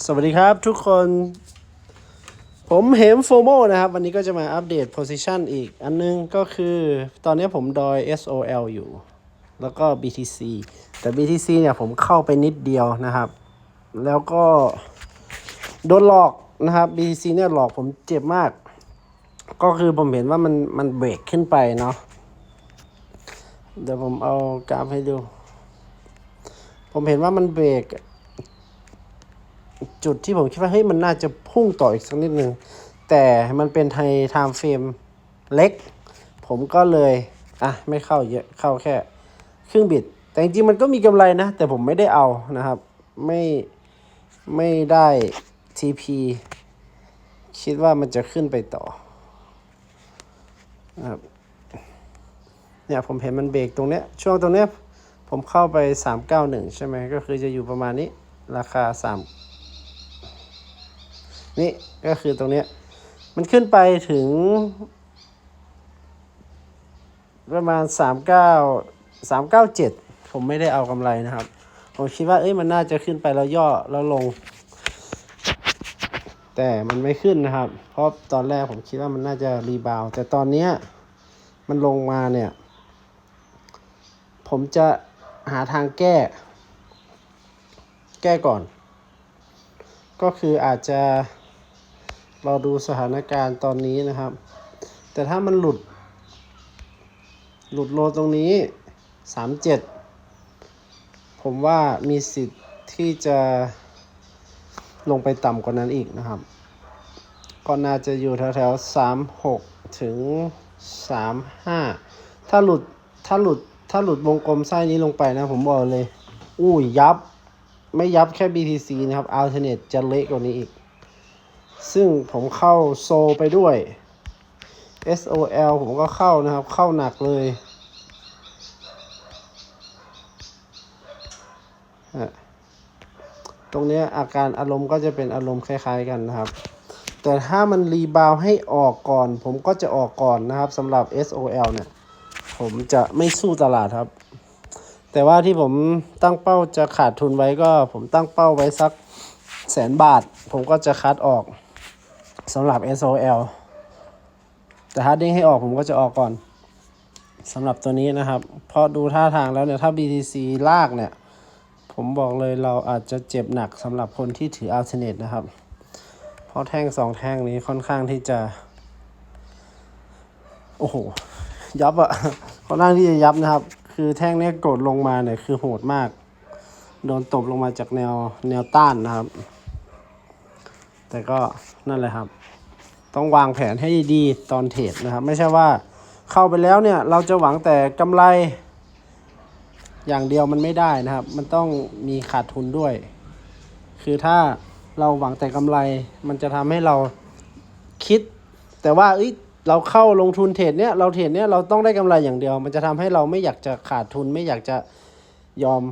สวัสดีครับทุกคน ผมเหมโฟโมนะครับ วันนี้ก็จะมาอัปเดต position อีก อันนึงก็คือตอนนี้ผมดอย SOL อยู่ แล้วก็ BTC แต่ BTC เนี่ยผมเข้าไปนิดเดียวนะครับ แล้วก็โดนหลอกนะครับ BTC เนี่ยหลอกผมเจ็บมาก ก็คือผมเห็นว่ามันมันเบรกขึ้นไปเนาะเดี๋ยวผมเอากราฟให้ดู ผมเห็นว่ามันเบรก จุดที่ผมคิดว่าเฮ้ยมันน่าจะพุ่งต่ออีกสักนิดนึงแต่มันเป็นไทไทม์เฟรมเล็ก ผมก็เลยอะไม่เข้าเยอะเข้าแค่ครึ่งบิตแต่จริงมันก็มีกำไรนะ แต่ผมไม่ได้เอานะครับ ไม่ไม่ได้ TP คิดว่ามันจะขึ้นไปต่อนะครับเนี่ยผมเห็นมันเบรกตรงเนี้ยช่วงตรงเนี้ยผมเข้าไป 391 ใช่ไหมก็คือจะอยู่ประมาณนี้ราคา 3 นี่ก็คือตรงเนี้ย มันขึ้นไปถึง ประมาณ39 397ผมไม่ได้เอากำไรนะครับ ผมคิดว่าเอ้ยมันน่าจะขึ้นไปแล้วย่อแล้วลง แต่มันไม่ขึ้นนะครับ เพราะตอนแรกผมคิดว่ามันน่าจะรีบาวแต่ตอนเนี้ยมันลงมาเนี่ย ผมจะหาทางแก้ แก้ก่อน ก็คืออาจจะ เรอดูสถานการณ์ตอนนี้นะครับ แต่ถ้ามันหลุด หลุดโลตรงนี้ 37 ผมว่ามีสิทธิ์ที่จะลงไปต่ำกว่านั้นอีกนะครับ ก็น่าจะอยู่แถวๆ36 ถึง 35 ถ้าหลุด ถ้าหลุด ถ้าหลุดวงกลมไส้นี้ลงไปนะ ผมบอกเลยอุ้ยยับ ไม่ยับแค่ BTC นะครับ Alternate จะเละกว่านี้อีก ซึ่งผมเข้าโซไปด้วย SOL ผมก็เข้านะครับ เข้าหนักเลยฮะตรงเนี้ยอาการอารมณ์ก็จะเป็นอารมณ์คล้าย ๆ กันนะครับ แต่ถ้ามันรีบาวให้ออกก่อน ผมก็จะออกก่อนนะครับสำหรับ SOL เนี่ย ผมจะไม่สู้ตลาดครับ แต่ว่าที่ผมตั้งเป้าจะขาดทุนไว้ก็ ผมตั้งเป้าไว้สักแสนบาท ผมก็จะคัดออก สำหรับ SOL แต่ถ้าเด้งให้ออกผมก็จะออกก่อนสำหรับตัวนี้นะครับ เพราะดูท่าทางแล้วเนี่ย ถ้า BTC ลากเนี่ย ผมบอกเลยเราอาจจะเจ็บหนักสำหรับคนที่ถือ Alternate นะครับ เพราะแท่งสองแท่งนี้ค่อนข้างที่จะ โอ้โห ยับอะค่อนข้างที่จะยับนะครับ คือแท่งเนี้ยกดลงมาเนี่ย คือโหดมาก โดนตบลงมาจากแนวแนวต้านนะครับ แต่ก็นั่นแหละครับ ต้องวางแผนให้ดีตอนเทรดนะครับ ไม่ใช่ว่าเข้าไปแล้วเนี่ย เราจะหวังแต่กำไร อย่างเดียวมันไม่ได้นะครับ มันต้องมีขาดทุนด้วย คือถ้าเราหวังแต่กำไร มันจะทำให้เราคิด แต่ว่าเอ้ยเราเข้าลงทุนเทรดเนี่ยเราเทรดเนี่ยเราต้องได้กำไรอย่างเดียว มันจะทำให้เราไม่อยากจะขาดทุน ไม่อยากจะยอม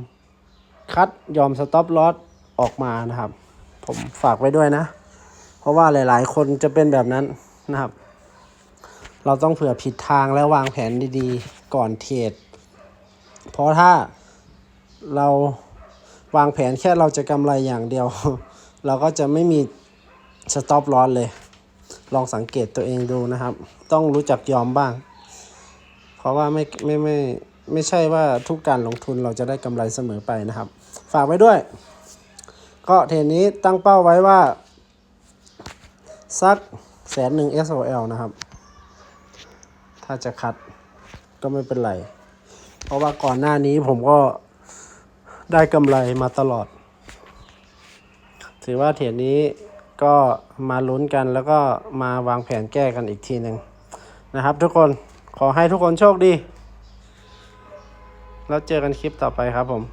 คัดยอมสต็อปลอสออกมานะครับ ผมฝากไว้ด้วยนะ เพราะว่าหลาย ๆ คนจะเป็นแบบนั้นนะครับ เราต้องเผื่อผิดทางแล้ววางแผนดีๆ ก่อนเทรดเพราะถ้าเราวางแผนแค่เราจะกำไรอย่างเดียว เราก็จะไม่มีสต็อปลอสเลย ลองสังเกตตัวเองดูนะครับ ต้องรู้จักยอมบ้าง เพราะว่าไม่ไม่ไม่ไม่ใช่ว่าทุกการลงทุนเราจะได้กำไรเสมอไปนะครับ ฝากไว้ด้วย ก็เทรนนี้ตั้งเป้าไว้ว่า สักแสนหนึ่ง SOL นะครับ ถ้าจะคัดก็ไม่เป็นไร เพราะว่าก่อนหน้านี้ผมก็ได้กำไรมาตลอด ถือว่าเทรดนี้ก็มาลุ้นกันแล้วก็มาวางแผนแก้กันอีกทีหนึ่งนะครับทุกคนขอให้ทุกคนโชคดี แล้วเจอกันคลิปต่อไปครับผม